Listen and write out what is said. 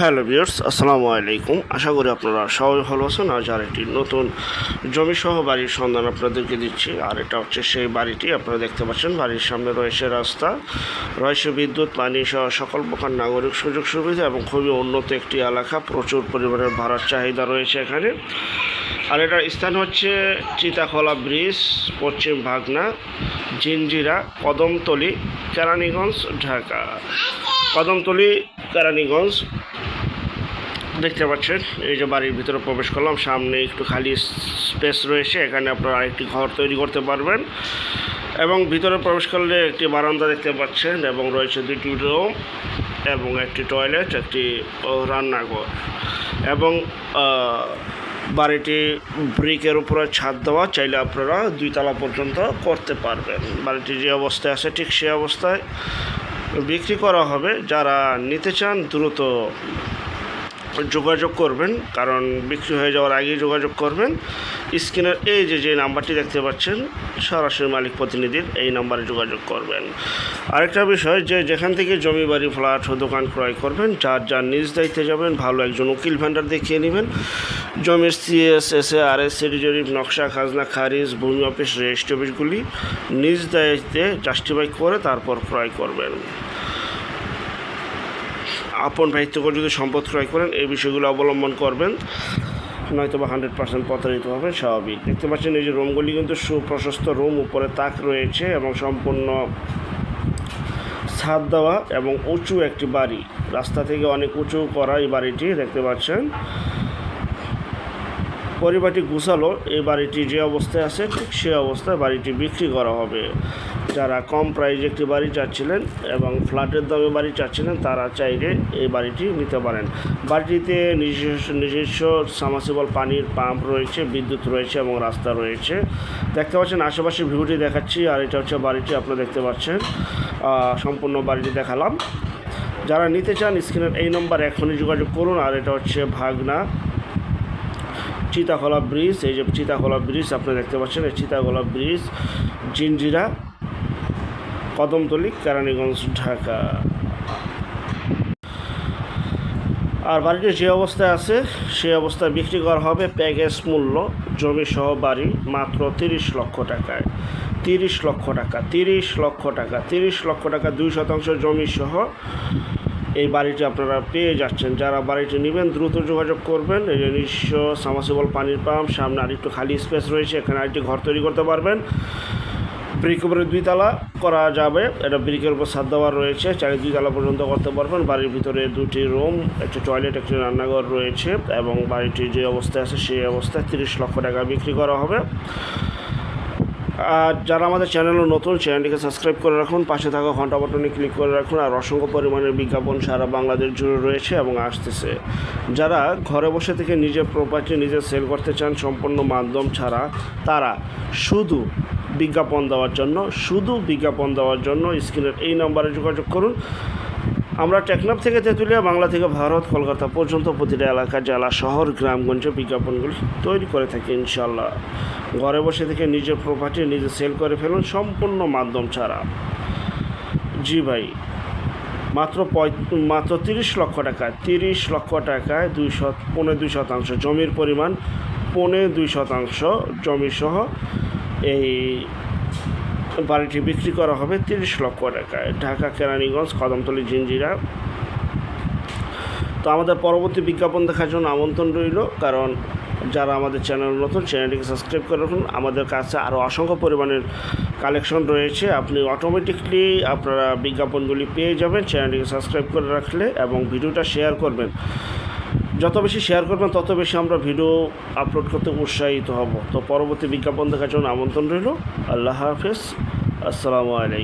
Hello বিয়ার্স আসসালামু আলাইকুম। আশা করি আপনারা সবাই ভালো আছেন। আজ আর একটি নতুন জমিসহ বাড়ির সন্ধান আপনাদেরকে দিচ্ছি। আর এটা হচ্ছে সেই বাড়িটি, আপনারা দেখতে পাচ্ছেন, বাড়ির সামনে রয়েছে রাস্তা। রয়েছে বিদ্যুৎ, পানি সহ সকল প্রকার নাগরিক সুযোগ সুবিধা এবং খুবই উন্নত একটি এলাকা। প্রচুর পরিমাণের ভাড়ার চাহিদা রয়েছে এখানে। আর এটার স্থান হচ্ছে চিতাখলা ব্রিজ, পশ্চিম ভাগনা জিঞ্জিরা কদমতলি, কেরানীগঞ্জ, ঢাকা। কদমতলি, কেরানীগঞ্জ দেখতে পাচ্ছেন, এই যে বাড়ির ভিতরে প্রবেশ করলাম, সামনে একটু খালি স্পেস রয়েছে, এখানে আপনারা আরেকটি ঘর তৈরি করতে পারবেন। এবং ভিতরে প্রবেশ করলে একটি বারান্দা দেখতে পাচ্ছেন, এবং রয়েছে দুটি রুম এবং একটি টয়লেট, একটি রান্নাঘর। এবং বাড়িটি ব্রিকের উপরে ছাদ দেওয়া, চাইলে আপনারা দুই তলা পর্যন্ত করতে পারবেন। বাড়িটি যে অবস্থায় আছে, ঠিক সেই অবস্থায় বিক্রি করা হবে। যারা নিতে চান, দ্রুত যোগাযোগ করবেন, কারণ বিক্রি হয়ে যাওয়ার আগেই যোগাযোগ করবেন। স্ক্রিনের এই যে যে নাম্বারটি দেখতে পাচ্ছেন, সরাসরি মালিক প্রতিনিধির এই নাম্বারে যোগাযোগ করবেন। আরেকটা বিষয় যে, যেখান থেকে জমি, বাড়ি, ফ্ল্যাট ও দোকান ক্রয় করবেন, যার যার নিজ দায়িত্বে যাবেন, ভালো একজন উকিল ভ্যান্ডার দেখিয়ে নেবেন। জমির CS S A R S CD জরিপ নকশা, খাজনা, খারিজ, ভূমি অফিস, রেজিস্ট্রি অফিসগুলি নিজ দায়িত্বে জাস্টিফাই করে তারপর ক্রয় করবেন। আপন ভাইত্যকর যদি সম্পদ ক্রয় করেন, এই বিষয়গুলো অবলম্বন করবেন। নয়তো বা হান্ড্রেড পার্সেন্ট প্রতারিত হবে, স্বাভাবিক। দেখতে পাচ্ছেন, এই যে রুমগুলি কিন্তু সুপ্রশস্ত রুম, উপরে তাক রয়েছে এবং সম্পূর্ণ ছাদ দেওয়া এবং উঁচু একটি বাড়ি। রাস্তা থেকে অনেক উঁচু করা এই বাড়িটি, দেখতে পাচ্ছেন। পরিবারটি গুছালো, এই বাড়িটি যে অবস্থায় আছে ঠিক সে অবস্থায় বাড়িটি বিক্রি করা হবে। যারা কম প্রাইজে একটি বাড়ি চাচ্ছিলেন এবং ফ্ল্যাটের দামে বাড়ি চাচ্ছিলেন, তারা চাইলে এই বাড়িটি নিতে পারেন। বাড়িটিতে নিজস্ব নিজস্ব সামাসিবল পানির পাম্প রয়েছে, বিদ্যুৎ রয়েছে এবং রাস্তা রয়েছে। দেখতে পাচ্ছেন, আশেপাশে ভিউটি দেখাচ্ছি আর এটা হচ্ছে বাড়িটি, আপনারা দেখতে পাচ্ছেন। সম্পূর্ণ বাড়িটি দেখালাম। যারা নিতে চান, স্ক্রিনের এই নম্বর এখনই যোগাযোগ করুন আর এটা হচ্ছে ভাগনা। চিতাখলা ব্রিজ, এই যে চিতাখলা ব্রিজ আপনারা দেখতে পাচ্ছেন, এই চিতাখলা ব্রিজ জিঞ্জিরা কদমতলি, কেরানীগঞ্জ, ঢাকা। আর বাড়িটি যে অবস্থায় আছে সেই অবস্থায় বিক্রি করা হবে প্যাকেজ মূল্য জমি সহ বাড়ি মাত্র তিরিশ লক্ষ টাকায়। তিরিশ লক্ষ টাকা, তিরিশ লক্ষ টাকা, তিরিশ লক্ষ টাকা, দুই শতাংশ জমি সহ এই বাড়িটি আপনারা পেয়ে যাচ্ছেন। যারা বাড়িটি নেবেন, দ্রুত যোগাযোগ করবেন। এই যে নিজস্ব সামাসিবল পানির পাম্প, সামনে আরেকটু খালি স্পেস রয়েছে, এখানে আরেকটি ঘর তৈরি করতে পারবেন। ব্রিক উপরে দুই তালা করা যাবে। এটা ব্রিকের উপর সাত দেওয়া রয়েছে। চারি দুই তালা পর্যন্ত করতে পারবেন। বাড়ির ভিতরে দুটি রুম, একটি টয়লেট, একটি রান্নাঘর রয়েছে এবং বাড়িটি যে অবস্থায় আছে, সেই অবস্থায় তিরিশ লক্ষ টাকা বিক্রি করা হবে। আর যারা আমাদের চ্যানেলে নতুন, চ্যানেলটিকে সাবস্ক্রাইব করে রাখুন, পাশে থাকা ঘণ্টা বাটনে ক্লিক করে রাখুন, আর অসংখ্য পরিমাণের বিজ্ঞাপন সারা বাংলাদেশ জুড়ে রয়েছে এবং আসতেছে। যারা ঘরে বসে থেকে নিজের প্রপার্টি নিজে সেল করতে চান, সম্পূর্ণ মাধ্যম ছাড়া, তারা শুধু বিজ্ঞাপন দেওয়ার জন্য, শুধু বিজ্ঞাপন দেওয়ার জন্য স্ক্রিনের এই নম্বরে যোগাযোগ করুন। আমরা টেকনাফ থেকে তেঁতুলিয়া, বাংলা থেকে ভারত, কলকাতা পর্যন্ত প্রতিটা এলাকা, জেলা, শহর, গ্রামগঞ্জে বিজ্ঞাপনগুলি তৈরি করে থাকি ইনশাল্লাহ ঘরে বসে থেকে নিজের প্রপার্টি নিজে সেল করে ফেলুন সম্পূর্ণ মাধ্যম ছাড়া। জি ভাই, মাত্র মাত্র তিরিশ লক্ষ টাকা, তিরিশ লক্ষ টাকায় দুই শত, পৌনে দুই শতাংশ জমির পরিমাণ, পৌনে দুই শতাংশ জমি সহ এই বাড়িটি বিক্রি করা হবে তিরিশ লক্ষ টাকায়। ঢাকা, কেরানীগঞ্জ, কদমতলি, জিঞ্জিরা। তো আমাদের পরবর্তী বিজ্ঞাপন দেখার জন্য আমন্ত্রণ রইল, কারণ যারা আমাদের চ্যানেল নতুন, চ্যানেলটিকে সাবস্ক্রাইব করে রাখুন। আমাদের কাছে আরও অসংখ্য পরিমাণের কালেকশন রয়েছে। আপনি অটোমেটিকলি আপনারা বিজ্ঞাপনগুলি পেয়ে যাবেন। চ্যানেলটিকে সাবস্ক্রাইব করে রাখলে এবং ভিডিওটা শেয়ার করবেন। যত বেশি শেয়ার করবেন, তত বেশি আমরা ভিডিও আপলোড করতে উৎসাহিত হব। তো পরবর্তী বিজ্ঞাপন দেখার জন্য আমন্ত্রণ রইল। আল্লাহ হাফেজ। আসসালামু আলাইকুম।